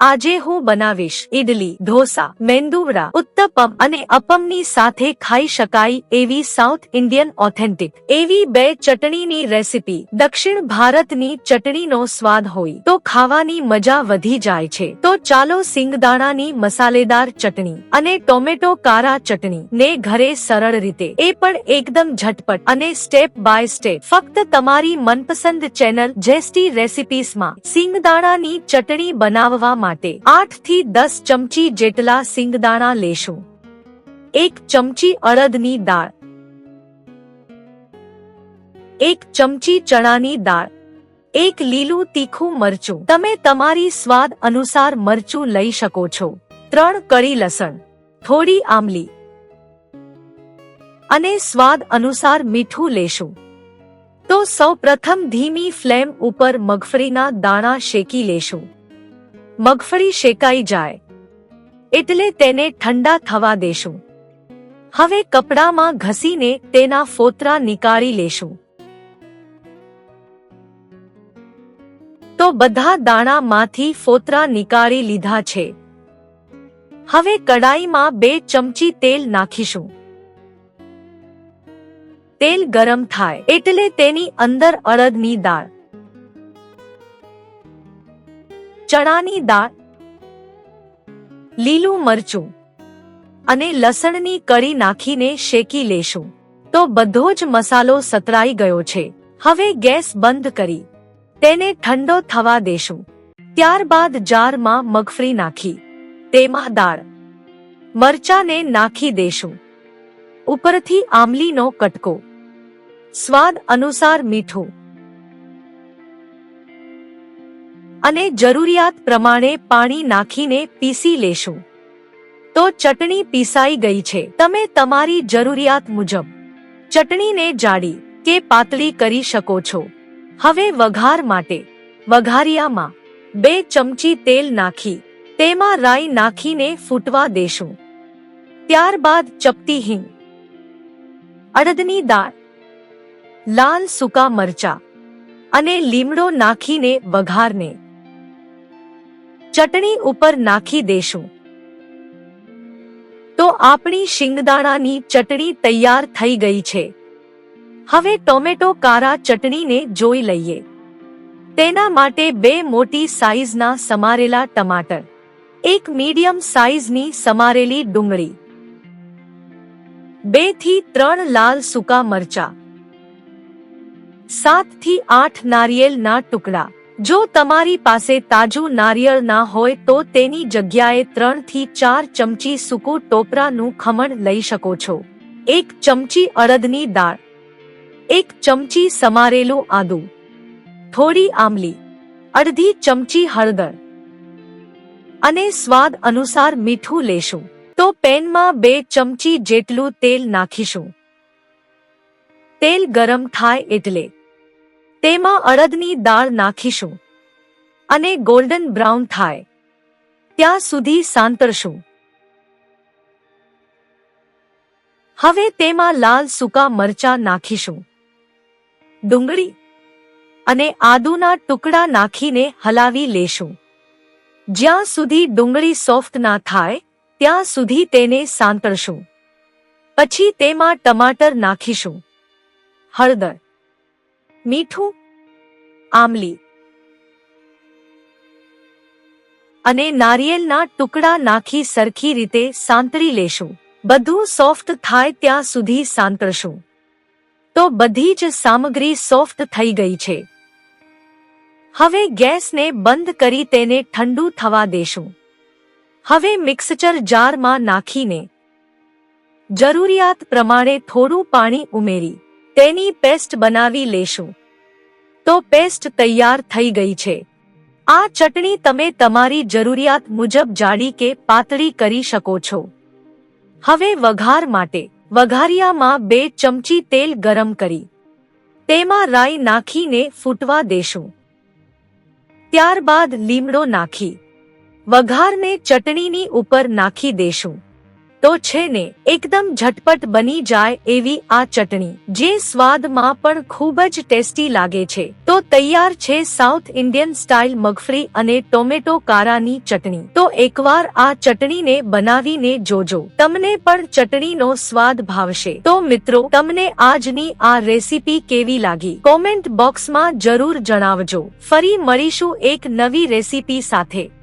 આજે હું બનાવીશ ઇડલી ઢોસા, મેંદુવડા, ઉત્તપમ અને અપમની સાથે ખાઈ શકાય એવી સાઉથ ઇન્ડિયન ઓથેન્ટિક. એવી બે ચટણીની રેસિપી દક્ષિણ ભારતની ચટણીનો સ્વાદ હોય તો ખાવાની મજા વધી જાય છે. તો ચાલો સિંગદાણાની મસાલેદાર ચટણી અને ટોમેટો કારા ચટણી ને ઘરે સરળ રીતે, એ પણ એકદમ ઝટપટ અને સ્ટેપ બાય સ્ટેપ. ફક્ત તમારી મનપસંદ ચેનલ જેસ્ટી રેસિપીસમાં સિંગદાણાની ચટણી બનાવવા માટે આઠથી દસ ચમચી જેટલા સિંગદાણા લેશું. એક ચમચી અડદની દાળ. એક ચમચી ચણાની દાળ. એક લીલું તીખું મરચું. તમે તમારી સ્વાદ અનુસાર મરચું લઈ શકો છો. ત્રણ કળી લસણ. થોડી આમલી. અને સ્વાદ અનુસાર મીઠું લેશું. તો સૌ પ્રથમ ધીમી ફ્લેમ ઉપર મગફળીના દાણા શેકી લેશું. મગફળી શેકાઈ જાય. એટલે તેને ઠંડા થવા દેશું. હવે કપડામાં ઘસીને તેના ફોતરા નીકાળી લેશું. તો બધા દાણામાંથી ફોતરા નીકાળી લીધા છે. હવે કડાઈમાં બે ચમચી તેલ નાખીશું. તેલ ગરમ થાય એટલે તેની અંદર અડદની દાળ. ચણાની દાળ, લીલું મરચું અને લસણની કળી નાખીને શેકી લેશું. તો બધો જ મસાલો સતરાઈ ગયો છે. હવે ગેસ બંધ કરી તેને ઠંડો થવા દેશું. ત્યારબાદ જારમાં મગફળી નાખી. તેમાં દાળ, મરચાને નાખી દેશું. ઉપરથી આમલીનો કટકો. સ્વાદ અનુસાર મીઠું. અને જરૂરિયાત પ્રમાણે પાણી નાખીને પીસી લેશું. તો ચટણી પીસાઈ ગઈ છે. તમે તમારી જરૂરિયાત મુજબ ચટણીને જાડી કે પાતળી કરી શકો છો. હવે વઘાર માટે વઘારિયામાં બે ચમચી તેલ નાખી, તેમાં રાઈ નાખીને ફૂટવા દેશું. ત્યારબાદ ચપટી હિંગ, અડદની દાળ, લાલ સૂકા મરચા અને લીમડો નાખીને વઘારને ચટણી ઉપર નાખી દેશું. તો આપણી શિંગદાણાની ચટણી તૈયાર થઈ ગઈ છે. હવે ટોમેટો કારા ચટણીને જોઈ લઈએ. તેના માટે બે મોટી સાઈઝના સમારેલા ટમાટર, એક મીડિયમ સાઈઝની સમારેલી ડુંગળી, બેથી ત્રણ લાલ સૂકા મરચા, સાતથી આઠ નારિયેલના ટુકડા જો તમારી પાસે તાજું નારિયેળ ના હોય તો તેની જગ્યાએ ત્રણથી ચાર ચમચી સૂકું ટોપરાનું ખમણ લઈ શકો છો. એક ચમચી અડદની દાળ. એક ચમચી સમારેલું આદુ. થોડી આમલી અડધી ચમચી હળદર. અને સ્વાદ અનુસાર મીઠું લેશું. તો પેનમાં બે ચમચી જેટલું તેલ નાખીશું. તેલ ગરમ થાય એટલે તેમાં અડદની દાળ નાખીશું અને ગોલ્ડન બ્રાઉન થાય. ત્યાં સુધી સાંતરશું હવે તેમાં લાલ સૂકા મરચા નાખીશું. ડુંગળી અને આદુના ટુકડા નાખીને હલાવી લેશું. જ્યાં સુધી ડુંગળી સોફ્ટ ના થાય, ત્યાં સુધી તેને સાંતળશું. પછી તેમાં ટમાટર નાખીશું. હળદર મીઠું આમલી અને નારિયેલના ટુકડા નાખી સરખી રીતે સાંતળી લેશું. બધું સોફ્ટ થાય ત્યાં સુધી સાંતળશું. તો બધી જ સામગ્રી સોફ્ટ થઈ ગઈ છે. હવે ગેસને બંધ કરી તેને ઠંડુ થવા દેશું. હવે મિક્સચર જારમાં નાખીને જરૂરિયાત પ્રમાણે થોડું પાણી ઉમેરી, તેની પેસ્ટ બનાવી લેશું. તો પેસ્ટ તૈયાર થઈ ગઈ છે. આ ચટણી તમે તમારી જરૂરિયાત મુજબ જાડી કે પાતળી કરી શકો છો. હવે વઘાર માટે, વઘારિયામાં બે ચમચી તેલ ગરમ કરી. તેમાં રાઈ નાખીને ફૂટવા દેશું. ત્યારબાદ લીમડો નાખી. વઘારને ચટણીની ઉપર નાખી દેશું. તો છે ને, એકદમ ઝટપટ બની જાય એવી આ ચટણી, જે સ્વાદમાં પણ ખૂબ જ ટેસ્ટી લાગે છે. તો તૈયાર છે સાઉથ ઇન્ડિયન સ્ટાઇલ મગફળી અને ટોમેટો કારાની ચટણી. તો એકવાર આ ચટણીને બનાવીને જોજો. તમને પણ ચટણીનો સ્વાદ ભાવશે. તો મિત્રો, તમને આજની આ રેસીપી કેવી લાગી? કોમેન્ટ બોક્સમાં જરૂર જણાવજો. ફરી મળીશું એક નવી રેસીપી સાથે.